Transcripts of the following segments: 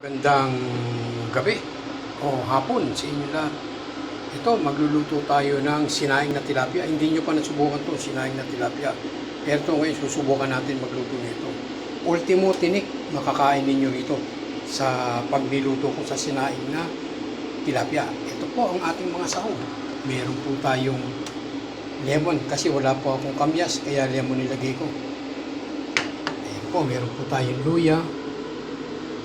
Gandang gabi o hapon sa inyo lahat. Ito, magluluto tayo ng sinaing na tilapia. Hindi nyo pa nasubukan to sinaing na tilapia. Pero ito ngayon, susubukan natin magluto nito. Ultimo tinik, makakain ninyo ito sa pagliluto ko sa sinaing na tilapia. Ito po ang ating mga sahog. Meron po tayong lemon kasi wala po akong kamyas, kaya lemon nilagay ko. Ayan po, meron po tayong luya,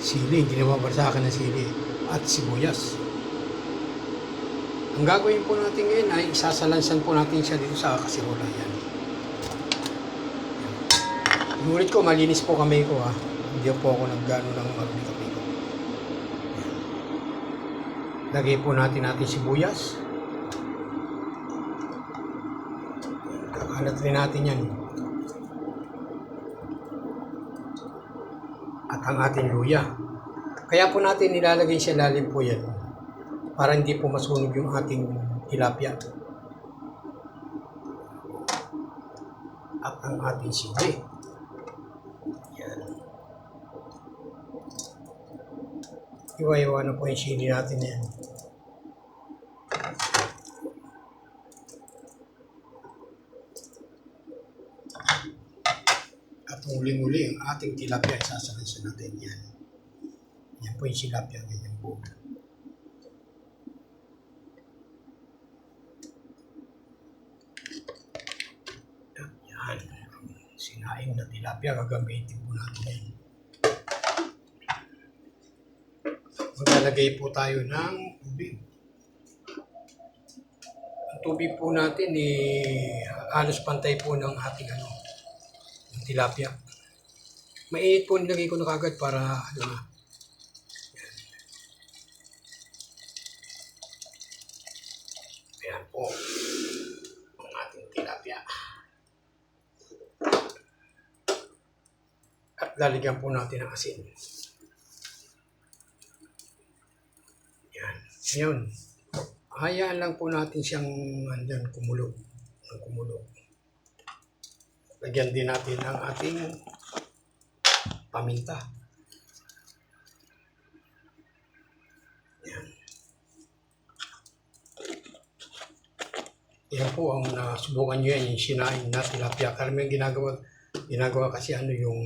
sili, ginawa para sa akin ng sili, at sibuyas. Ang gagawin po natin ngayon ay isasalansan po natin siya dito sa kasirola. Yan. Inulit ko, malinis po kamay ko ha. Hindi po ako naggano ng magmakeup ko. Lagay po natin natin sibuyas. Kakalat rin natin yan. Ang ating luya. Kaya po natin nilalagay sa lalim po yan para hindi po masunog yung ating tilapia. At ang ating sili. Yan. Iwa-iwa na po yung sili natin yan. At muling-muli ang ating tilapia, isasalansan natin yan. Yan po yung tilapia, ganyan po. Yan. Sinaing na tilapia, gagamitin po natin yan. Maglalagay po tayo ng tubig. Ang tubig po natin eh, halos pantay po ng ating ano, tilapia. Mainit po nilagay ko na kagad para ano na. Yan. Ayan po ang ating tilapia. At lalagyan po natin ng asin. Yan. Ngayon, hayaan lang po natin siyang andyan kumulo. Kumulo. Lagyan din natin ang ating paminta. Yan. Yan po ang nasubukan nyo yan, yung sinain na tilapia. Karamihan ginagawa, ginagawa kasi ano yung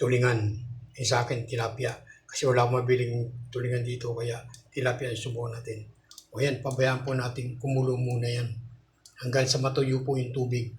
tulingan. Eh sa akin, tilapia. Kasi wala akong mabiling tulingan dito, kaya tilapia yung subukan natin. O yan, pabayaan po natin kumulo muna yan. Hanggang sa matuyo po yung tubig.